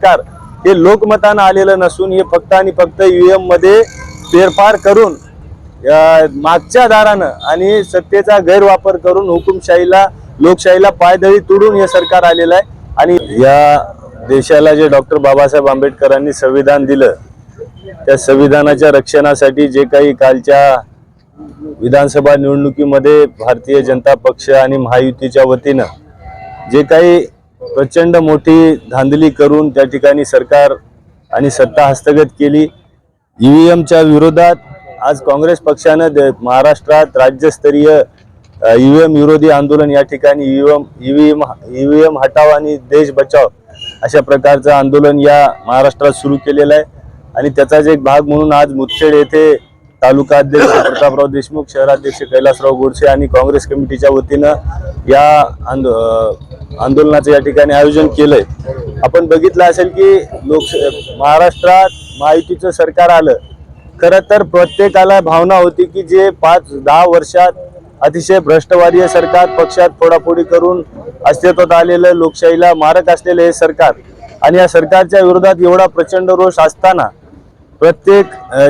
सरकार हे लोकमतानं आलेलं नसून हे फक्त आणि फक्त ईव्हीएममध्ये फेरफार करून मागच्या दारानं आणि सत्तेचा गैरवापर करून हुकुमशाहीला लोकशाहीला पायदळी तुडून हे सरकार आलेलं आहे. आणि या देशाला जे डॉक्टर बाबासाहेब आंबेडकरांनी संविधान दिलं त्या संविधानाच्या रक्षणासाठी जे काही कालच्या विधानसभा निवडणुकीमध्ये भारतीय जनता पक्ष आणि महायुतीच्या वतीनं जे काही प्रचंड मोठी धांदली करून त्या ठिकाणी सरकार आणि सत्ता हस्तगत केली. ईव्हीएमच्या विरोधात आज काँग्रेस पक्षानं दे- महाराष्ट्रात राज्यस्तरीय ईव्हीएम विरोधी आंदोलन या ठिकाणी ईव्हीएम ईव्हीएम ईव्हीएम हटाव आणि देश बचाव अशा प्रकारचं आंदोलन या महाराष्ट्रात सुरू केलेलं आहे. आणि त्याचाच एक भाग म्हणून आज मुदखेड येथे तालुका अध्यक्ष प्रतापराव देशमुख शहराध्यक्ष कैलासराव गोडसे आणि काँग्रेस कमिटीच्या वतीनं या आंदो आंदोलनाचं या ठिकाणी आयोजन केलंय. आपण बघितलं असेल की लोक महाराष्ट्रात महायुतीचं सरकार आलं खरं तर प्रत्येकाला भावना होती की जे पाच दहा वर्षात अतिशय भ्रष्टवादीय सरकार पक्षात फोडाफोडी करून अस्तित्वात आलेलं लोकशाहीला मारक असलेलं हे सरकार आणि या सरकारच्या विरोधात एवढा प्रचंड रोष असताना प्रत्येक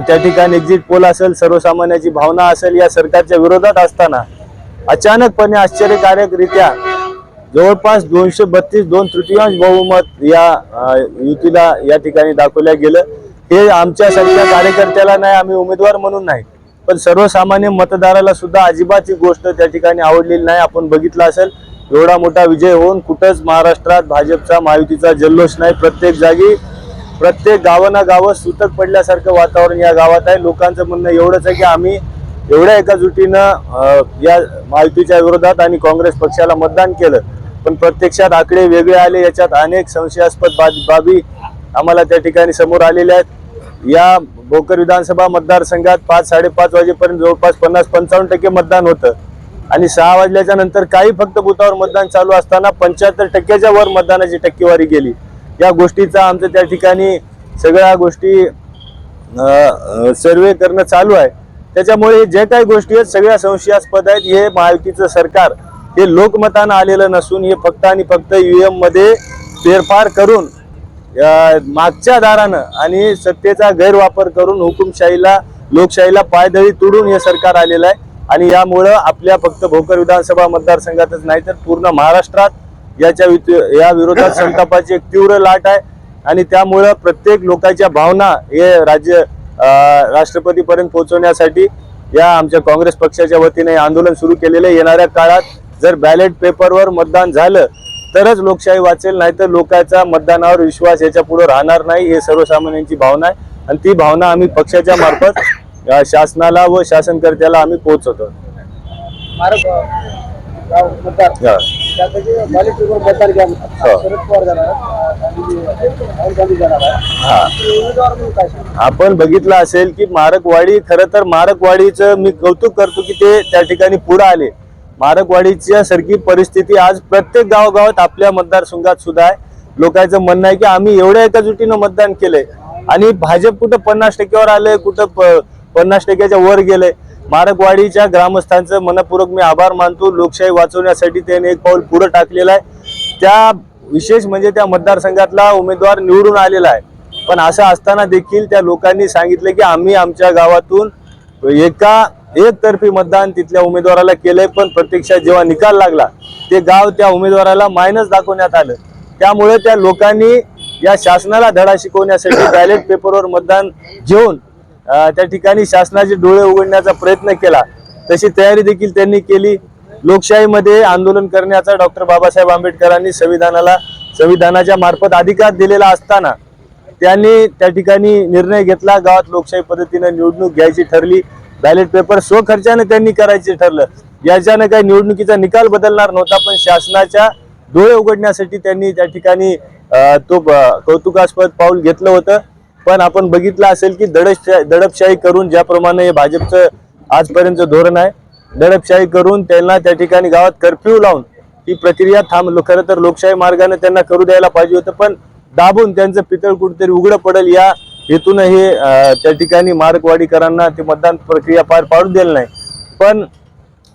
त्या ठिकाणी एक्झिट पोल असेल सर्वसामान्याची भावना असेल या सरकारच्या विरोधात असताना अचानकपणे आश्चर्यकारकरित्या जवळपास दोनशे बत्तीस दोन तृतीयांश बहुमत या युतीला या ठिकाणी दाखवल्या गेलं. हे आमच्यासारख्या कार्यकर्त्याला नाही आम्ही उमेदवार म्हणून नाही. पण सर्वसामान्य मतदाराला सुद्धा अजिबात ही गोष्ट त्या ठिकाणी आवडलेली नाही. आपण बघितलं असेल एवढा मोठा विजय होऊन कुठंच महाराष्ट्रात भाजपचा महायुतीचा जल्लोष नाही. प्रत्येक जागी प्रत्येक गावाना गावं सुतक पडल्यासारखं वातावरण या गावात आहे. लोकांचं म्हणणं एवढंच आहे की आम्ही एवढ्या एकजुटीनं या माहितीच्या विरोधात आणि काँग्रेस पक्षाला मतदान केलं. पण प्रत्यक्षात आकडे वेगळे आले. याच्यात अनेक संशयास्पद बाब- बाबी आम्हाला त्या ठिकाणी समोर आलेल्या आहेत. या भोकर विधानसभा मतदारसंघात पाच साडेपाच वाजेपर्यंत जवळपास पन्नास पंचावन्न टक्के मतदान होतं. आणि सहा वाजल्याच्या नंतर काही फक्त बुथावर मतदान चालू असताना पंच्याहत्तर टक्क्याच्या वर मतदानाची टक्केवारी गेली. या गोष्टीचा आमचं त्या ठिकाणी सगळ्या गोष्टी सर्वे करणं चालू आहे. त्याच्यामुळे जे काही गोष्टी आहेत सगळ्या संशयास्पद आहेत. हे महायुतीचं सरकार हे लोकमतानं आलेलं नसून हे फक्त आणि फक्त यू मध्ये फेरफार करून मागच्या दारानं आणि सत्तेचा गैरवापर करून हुकुमशाहीला लोकशाहीला पायदळी तुडून हे सरकार आलेलं आहे. आणि यामुळं आपल्या फक्त भोकर विधानसभा मतदारसंघातच नाही तर पूर्ण महाराष्ट्रात याच्या या विरोधात संतापाची एक तीव्र लाट आहे आणि त्यामुळं प्रत्येक लोकांच्या भावना हे राज्य राष्ट्रपतीपर्यंत पोहोचवण्यासाठी या आमच्या काँग्रेस पक्षाच्या वतीने आंदोलन सुरू केलेलं आहे. येणाऱ्या काळात जर बॅलेट पेपरवर मतदान झालं तरच लोकशाही वाचेल नाहीतर लोकांचा मतदानावर विश्वास याच्यापुढे राहणार नाही हे सर्वसामान्यांची भावना आहे. आणि ती भावना आम्ही पक्षाच्या मार्फत शासनाला व शासनकर्त्याला आम्ही पोहोचवतो. मतदार हा. घ्या. शरद पवार जाणार आपण बघितलं असेल की मारकवाडी खरं तर मारकवाडीचं मी कौतुक करतो की ते त्या ठिकाणी पुढे आले. मारकवाडीच्या सारखी परिस्थिती आज प्रत्येक गावगावात आपल्या मतदारसंघात सुद्धा आहे. लोकांचं म्हणणं आहे की आम्ही एवढ्या एकजुटीनं मतदान केलंय. आणि भाजप कुठं पन्नास टक्क्यावर आलंय कुठं पन्नास टक्क्याच्या वर गेलंय. मारकवाडीच्या ग्रामस्थांचं मनपूर्वक मी आभार मानतो. लोकशाही वाचवण्यासाठी त्याने एक पाऊल पुढं टाकलेलं आहे. त्या विशेष म्हणजे त्या मतदारसंघातला उमेदवार निवडून आलेला आहे. पण असं असताना देखील त्या लोकांनी सांगितलं की आम्ही आमच्या गावातून एका एकतर्फी मतदान तिथल्या उमेदवाराला केलंय. पण प्रत्यक्षात जेव्हा निकाल लागला ते गाव त्या उमेदवाराला मायनस दाखवण्यात आलं. त्यामुळे त्या लोकांनी या शासनाला धडा शिकवण्यासाठी बॅलेट पेपरवर मतदान घेऊन त्या ठिकाणी शासनाचे डोळे उघडण्याचा प्रयत्न केला. तशी तयारी देखील त्यांनी केली. लोकशाहीमध्ये आंदोलन करण्याचा डॉक्टर बाबासाहेब आंबेडकरांनी संविधानाला संविधानाच्या मार्फत अधिकार दिलेला असताना त्यांनी त्या ठिकाणी निर्णय घेतला. गावात लोकशाही पद्धतीने निवडणूक घ्यायची ठरली. बॅलेट पेपर स्वखर्चाने त्यांनी करायचे ठरलं. याच्यानं काही निवडणुकीचा निकाल बदलणार नव्हता पण शासनाच्या डोळे उघडण्यासाठी त्यांनी त्या ठिकाणी तो कौतुकास्पद पाऊल घेतलं होतं. पण आपण बघितलं असेल की दडपशाही दडपशाही करून ज्याप्रमाणे हे भाजपचं आजपर्यंत धोरण आहे दडपशाही करून त्यांना त्या ठिकाणी गावात कर्फ्यू लावून ही प्रक्रिया थांब खरं तर लोकशाही मार्गाने त्यांना करू द्यायला पाहिजे होतं पण दाबून त्यांचं पितळ कुठेतरी उघडं पडेल या हेतून हे त्या ठिकाणी मार्कवाडीकरांना ते मतदान प्रक्रिया पार पाडू दिलं नाही. पण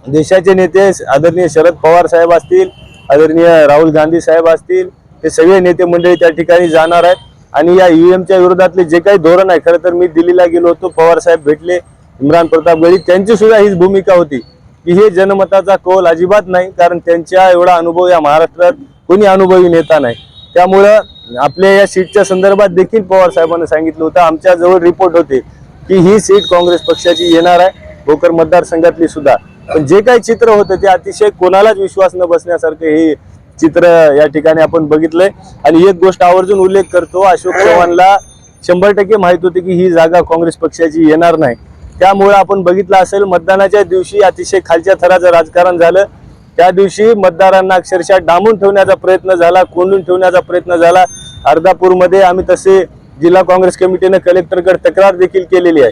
देशाचे नेते आदरणीय शरद पवार साहेब असतील आदरणीय राहुल गांधी साहेब असतील हे सगळे नेते मंडळी त्या ठिकाणी जाणार आहेत. आणि या ईव्हीएमच्या विरोधातले जे काही धोरण आहे खरं तर मी दिल्लीला गेलो होतो पवार साहेब भेटले इम्रान प्रताप गडी त्यांची सुद्धा हीच भूमिका होती की हे जनमताचा कौल अजिबात नाही कारण त्यांच्या एवढा अनुभव या महाराष्ट्रात कोणी अनुभवी नेता नाही. त्यामुळं आपल्या या सीटच्या संदर्भात देखील पवार साहेबांनी सांगितलं होतं. आमच्याजवळ रिपोर्ट होते की ही सीट काँग्रेस पक्षाची येणार आहे भोकर मतदारसंघातली सुद्धा. पण जे काही चित्र होतं ते अतिशय कोणालाच विश्वास न बसण्यासारखं हे चित्र या ठिकाणी आपण बघितलंय. आणि एक गोष्ट आवर्जून उल्लेख करतो अशोक चव्हाणला शंभर टक्के माहीत होती की ही जागा काँग्रेस पक्षाची येणार नाही. त्यामुळे आपण बघितलं असेल मतदानाच्या दिवशी अतिशय खालच्या थराचं राजकारण झालं. त्या दिवशी मतदारांना अक्षरशः डांबून ठेवण्याचा प्रयत्न झाला कोंडून ठेवण्याचा प्रयत्न झाला. अर्धापूरमध्ये आम्ही तसे जिल्हा काँग्रेस कमिटीने कलेक्टरकडे तक्रार देखील केलेली आहे.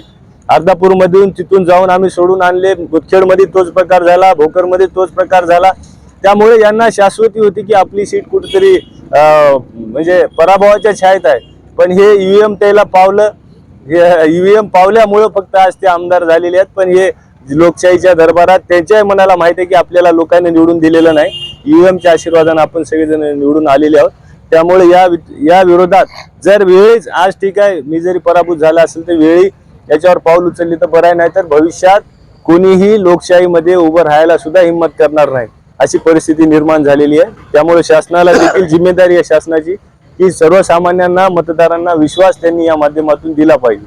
अर्धापूरमधून तिथून जाऊन आम्ही सोडून आणले. मुदखेडमध्ये तोच प्रकार झाला भोकरमध्ये तोच प्रकार झाला. त्यामुळे यांना शाश्वती होती की आपली सीट कुठेतरी म्हणजे पराभवाच्या छायेत आहे. पण हे ईव्हीएम त्याला पावलं ईव्हीएम पावल्यामुळं फक्त आज ते आमदार झालेले आहेत. पण हे लोकशाहीच्या दरबारात त्यांच्याही मनाला माहिती आहे की आपल्याला लोकांनी निवडून दिलेलं नाही. ईव्हीएमच्या आशीर्वादाने आपण सगळेजण निवडून आलेले आहोत. त्यामुळे या वि- या विरोधात जर वेळीच आज ठीक आहे मी जरी पराभूत झाला असेल तर वेळी याच्यावर पाऊल उचलली तर बरं आहे नाही तर भविष्यात कोणीही लोकशाहीमध्ये उभं राहायला सुद्धा हिंमत करणार नाही. अशी परिस्थिती निर्माण झालेली आहे. त्यामुळे शासनाला देखील जिम्मेदारी आहे शासनाची की सर्वसामान्यांना मतदारांना विश्वास त्यांनी या माध्यमातून दिला पाहिजे.